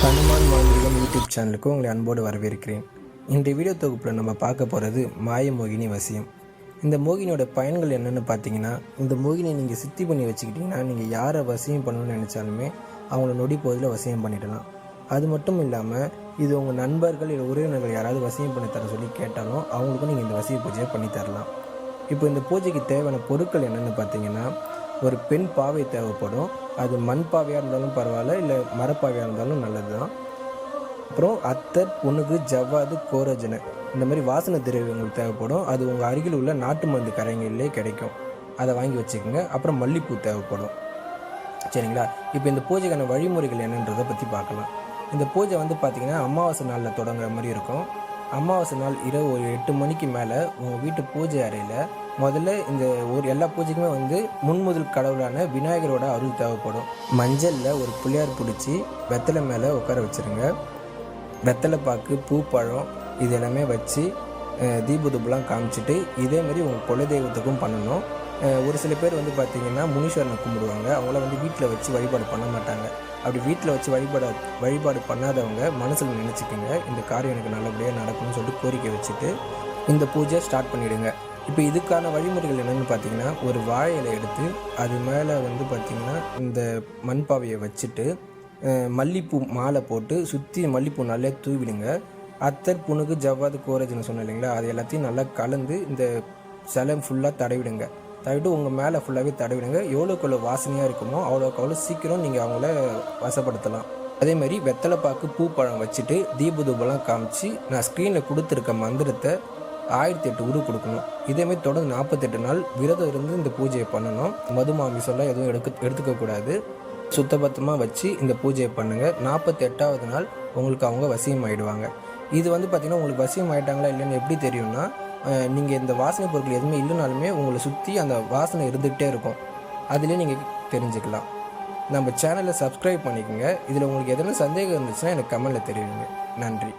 YouTube சேனலுக்கு உங்களை அன்போடு வரவேற்கிறேன். இன்றைய வீடியோ தொகுப்பில் நம்ம பார்க்க போகிறது மாய மோகினி வசியம். இந்த மோகினியோட பயன்கள் என்னென்னு பார்த்தீங்கன்னா இந்த மோகினியை நீங்கள் சித்தி பண்ணி வச்சுக்கிட்டிங்கன்னா நீங்கள் யாரை வசியம் பண்ணணும்னு நினச்சாலுமே அவங்கள நொடி போதில் வசியம் பண்ணிடலாம். அது மட்டும் இல்லாமல் இது உங்கள் நண்பர்கள் இல்லை உறவினர்கள் யாராவது வசியம் பண்ணி தர சொல்லி கேட்டாலும் அவங்களுக்கும் நீங்கள் இந்த வசிய பூஜையை பண்ணி தரலாம். இப்போ இந்த பூஜைக்கு தேவையான பொருட்கள் என்னென்னு பார்த்தீங்கன்னா ஒரு பெண் பாவை தேவைப்படும். அது மண் பாவையாக இருந்தாலும் பரவாயில்ல இல்லை மரப்பாவையாக இருந்தாலும் நல்லது தான் அப்புறம் அத்தர் புனுகு ஜவ்வாது கோரஜனை இந்த மாதிரி வாசனை திரவியங்கள் தேவைப்படும். அது உங்கள் அருகில் உள்ள நாட்டு மருந்து கரைங்களிலே கிடைக்கும். அதை வாங்கி வச்சுக்கோங்க. அப்புறம் மல்லிப்பூ தேவைப்படும். சரிங்களா? இப்போ இந்த பூஜைக்கான வழிமுறைகள் என்னன்றதை பற்றி பார்க்கலாம். இந்த பூஜை வந்து பார்த்திங்கன்னா அமாவாசை நாளில் தொடங்குற மாதிரி இருக்கும். அமாவாசை நாள் இரவு ஒரு எட்டு மணிக்கு மேலே உங்கள் வீட்டு பூஜை அறையில் முதல்ல இந்த ஒரு எல்லா பூஜைக்குமே வந்து முன்முதல் கடவுளான விநாயகரோட அருள் தேவைப்படும். மஞ்சளில் ஒரு புளியார் பிடிச்சி வெத்தலை மேலே உட்கார வச்சுருங்க. வெத்தலை பாக்கு பூ பழம் இது எல்லாமே வச்சு தீப தூபலாம் காமிச்சிட்டு இதேமாதிரி உங்கள் குலதெய்வத்துக்கும் பண்ணணும். ஒரு சில பேர் வந்து பார்த்திங்கன்னா முனீஸ்வரனை கும்பிடுவாங்க. அவங்கள வந்து வீட்டில் வச்சு வழிபாடு பண்ண மாட்டாங்க. அப்படி வீட்டில் வச்சு வழிபாடு வழிபாடு பண்ணாதவங்க மனசில் நினச்சிக்கோங்க. இந்த காரியம் எனக்கு நல்லபடியாக நடக்கணும்னு சொல்லிட்டு கோரிக்கை வச்சுட்டு இந்த பூஜையை ஸ்டார்ட் பண்ணிவிடுங்க இப்போ இதுக்கான வழிமுறைகள் என்னென்னு பார்த்தீங்கன்னா ஒரு வாழை இலை எடுத்து அது மேலே வந்து பார்த்திங்கன்னா இந்த மண்பாவையை வச்சுட்டு மல்லிப்பூ மாலை போட்டு சுற்றி மல்லிப்பூ நல்லா தூவிடுங்க. அத்தர் புணுக்கு ஜவ்வாது கோரஜ்னு சொன்னேன் இல்லைங்களா? அது எல்லாத்தையும் நல்லா கலந்து இந்த சிலை ஃபுல்லாக தடவிடுங்க. தடவிட்டு உங்கள் மேலே ஃபுல்லாகவே தடவிடுங்க. எவ்வளோக்கு எவ்வளோ வாசனையாக இருக்குமோ அவ்வளோக்கு அவ்வளோ சீக்கிரம் நீங்கள் அவங்கள வசப்படுத்தலாம். அதே மாதிரி வெத்தலை பாக்கு பூ பழம் வச்சுட்டு தீப தூபெல்லாம் காமிச்சு நான் ஸ்க்ரீனில் கொடுத்துருக்க மந்திரத்தை ஆயிரத்தி எட்டு உரு கொடுக்கணும். இதேமாதிரி தொடர்ந்து நாற்பத்தெட்டு நாள் விரதம் இருந்து இந்த பூஜையை பண்ணணும். மது மாமிசம்லாம் எதுவும் எடுக்க எடுத்துக்கக்கூடாது சுத்தபத்தமாக வச்சு இந்த பூஜையை பண்ணுங்கள் நாற்பத்தி எட்டாவது நாள் உங்களுக்கு அவங்க வசியம் ஆகிடுவாங்க இது வந்து பார்த்திங்கன்னா உங்களுக்கு வசியம் ஆயிட்டாங்களா இல்லைன்னு எப்படி தெரியும்னா நீங்கள் இந்த வாசனை பொருட்கள் எதுவுமே இல்லைனாலுமே உங்களை சுற்றி அந்த வாசனை இருந்துகிட்டே இருக்கும். அதுலேயே நீங்கள் தெரிஞ்சுக்கலாம். நம்ம சேனலை சப்ஸ்கிரைப் பண்ணிக்கோங்க. இதில் உங்களுக்கு எதனா சந்தேகம் இருந்துச்சுன்னா எனக்கு கமெண்டில் தெரிவிங்க. நன்றி.